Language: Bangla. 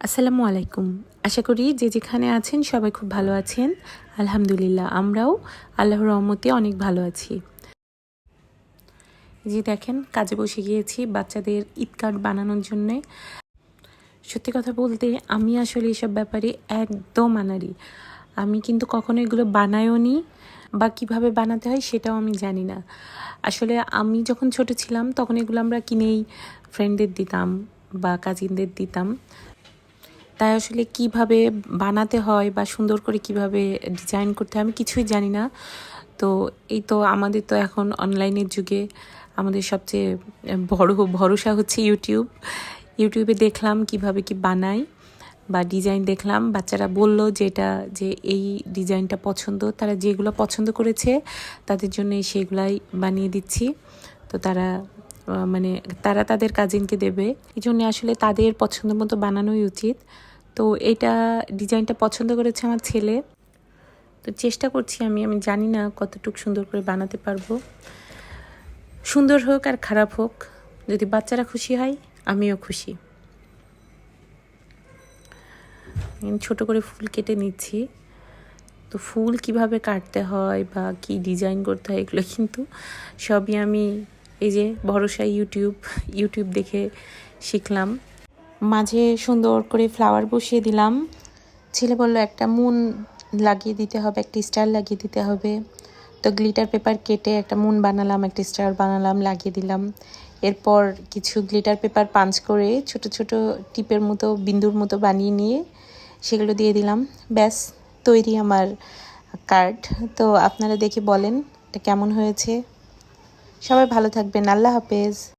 আসসালামু আলাইকুম। আশা করি যে যেখানে আছেন সবাই খুব ভালো আছেন। আলহামদুলিল্লাহ, আমরাও আল্লাহর রহমতে অনেক ভালো আছি। যে দেখেন, কাজে বসে গিয়েছি বাচ্চাদের ঈদ কার্ড বানানোর জন্যে। সত্যি কথা বলতে, আমি আসলে এসব ব্যাপারে একদম আনারি আমি কিন্তু কখনো এগুলো বানায়ও নি বা কীভাবে বানাতে হয় সেটাও আমি জানি না। আসলে আমি যখন ছোট ছিলাম, তখন এগুলো আমরা কিনেই ফ্রেন্ডদের দিতাম বা কাজিনদের দিতাম। তাই আসলে কীভাবে বানাতে হয় বা সুন্দর করে কীভাবে ডিজাইন করতে হয় আমি কিছুই জানি না। তো এই তো আমাদের তো এখন অনলাইনের যুগে আমাদের সবচেয়ে বড়, ভরসা হচ্ছে ইউটিউব ইউটিউবে দেখলাম কীভাবে কি বানাই বা ডিজাইন দেখলাম। বাচ্চারা বলল যে এটা, যে এই ডিজাইনটা পছন্দ। তারা যেগুলো পছন্দ করেছে তাদের জন্য সেগুলাই বানিয়ে দিচ্ছি। তো তারা মানে তারা তাদের কাজিনকে দেবে। এই জন্য আসলে তাদের পছন্দ মতো বানানোই উচিত। তো এটা ডিজাইনটা পছন্দ করেছে আমার ছেলে। তো চেষ্টা করছি আমি আমি জানি না কতটুকু সুন্দর করে বানাতে পারব। সুন্দর হোক আর খারাপ হোক, যদি বাচ্চারা খুশি হয়, আমিও খুশি। ছোট করে ফুল কেটে নিচ্ছি। তো ফুল কীভাবে কাটতে হয় বা কি ডিজাইন করতে হয় এগুলো কিন্তু সবই আমি এই যে ভরসা ইউটিউব ইউটিউব দেখে শিখলাম। মাঝে সুন্দর করে ফ্লাওয়ার বসিয়ে দিলাম। ছেলে বলল, একটা মুন লাগিয়ে দিতে হবে, একটা স্টার লাগিয়ে দিতে হবে। তো গ্লিটার পেপার কেটে একটা মুন বানালাম, একটা স্টার বানালাম, লাগিয়ে দিলাম। এরপর কিছু গ্লিটার পেপার পাঞ্চ করে ছোট ছোট টিপের মতো, বিন্দুর মতো বানিয়ে নিয়ে সেগুলো দিয়ে দিলাম। ব্যাস, তৈরি আমার কার্ড তো আপনারা দেখে বলেন, এটা কেমন হয়েছে। সবাই ভালো থাকবেন। আল্লাহ হাফেজ।